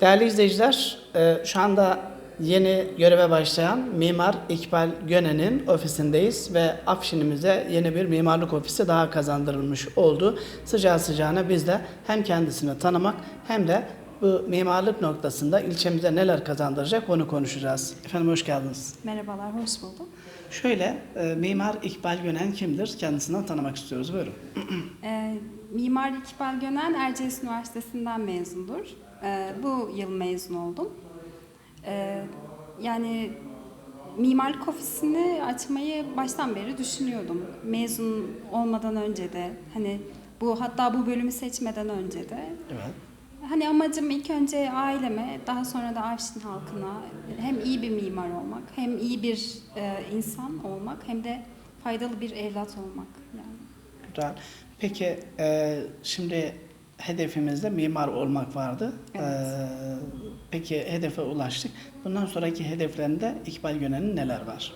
Değerli izleyiciler, e, şu anda yeni göreve başlayan Mimar İkbal Gönen'in ofisindeyiz ve Afşin'imize yeni bir mimarlık ofisi daha kazandırılmış oldu. Sıcağı sıcağına biz de hem kendisini tanımak hem de bu mimarlık noktasında ilçemize neler kazandıracak onu konuşacağız. Efendim hoş geldiniz. Merhabalar, hoş bulduk. Şöyle, e, Mimar İkbal Gönen kimdir? Kendisinden tanımak istiyoruz. Buyurun. Ee, Mimar İkbal Gönen Erciyes Üniversitesi'nden mezundur. Ee, bu yıl mezun oldum. Ee, yani mimarlık ofisini açmayı baştan beri düşünüyordum. Mezun olmadan önce de, hani bu hatta bu bölümü seçmeden önce de. Evet. Hani amacım ilk önce aileme, daha sonra da Avşin halkına hem iyi bir mimar olmak, hem iyi bir e, insan olmak, hem de faydalı bir evlat olmak yani. Güzel. Peki e, şimdi hedefimizde mimar olmak vardı. Evet. E, peki hedefe ulaştık. Bundan sonraki hedeflerinde İkbal Gönen'in neler var?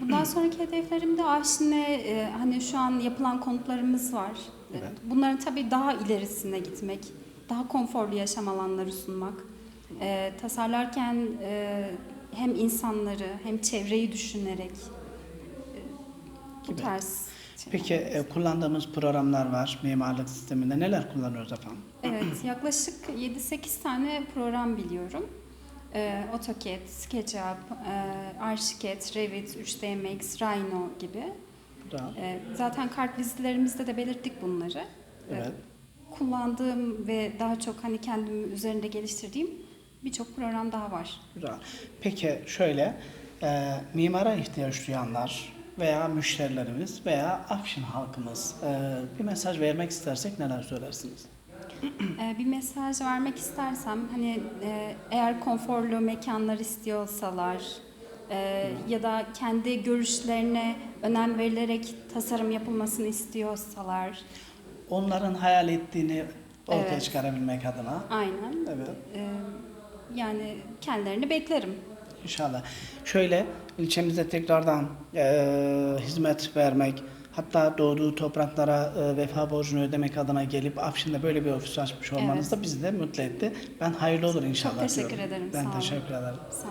Bundan sonraki hedeflerimde Avşin'e e, hani şu an yapılan konutlarımız var. E, Evet. Bunların tabii daha ilerisine gitmek, daha konforlu yaşam alanları sunmak. E, tasarlarken e, hem insanları hem çevreyi düşünerek e, bu Gibi. tarz Peki e, kullandığımız programlar var mimarlık sisteminde. Neler kullanıyoruz efendim? Evet, yaklaşık 7-8 tane program biliyorum. Ee, AutoCAD, SketchUp, e, Archicad, Revit, 3D Max, Rhino gibi. Güzel. Ee, zaten kart vizitlerimizde de belirttik bunları. Evet. Kullandığım ve daha çok hani kendim üzerinde geliştirdiğim birçok program daha var. Güzel. Peki şöyle, e, mimara ihtiyaç duyanlar veya müşterilerimiz veya Afşin halkımız e, bir mesaj vermek istersek neler söylersiniz? Ee, bir mesaj vermek istersem hani e, eğer konforlu mekanlar istiyorsalar e, ya da kendi görüşlerine önem verilerek tasarım yapılmasını istiyorsalar Onların hayal ettiğini ortaya Evet. çıkarabilmek adına. aynen Evet. e, yani kendilerini beklerim. İnşallah. Şöyle ilçemize tekrardan eee, hizmet vermek, hatta doğduğu topraklara eee, vefa borcunu ödemek adına gelip Afşin'de böyle bir ofis açmış olmanız da bizi de mutlu etti. Ben hayırlı olur inşallah teşekkür diyorum. ederim, Ben sağ olun. teşekkür ederim. Sağ